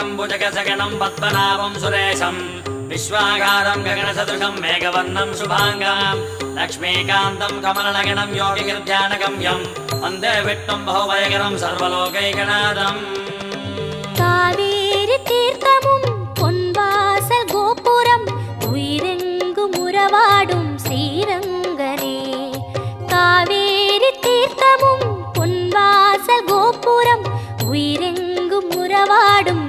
भुजगसगणम् पद्मनाभम् सुरेशम् विश्वागारम् गगनसदृशम् मेघवर्णम् शुभाङ्गाम् लक्ष्मीकान्तम् कमलनगणम् योगिगिर्ध्यानगम्यम् वन्दे विट्टम् बहुभयकरम् सर्वलोकैकनादम् காவேரி தீர்த்தமும் பொன்வாச கோபுரம் உயிரெங்கும் உறவாடும் ஸ்ரீரங்கனே காவேரி தீர்த்தமும் பொன்வாச கோபுரம் உயிரெங்கும் உறவாடும்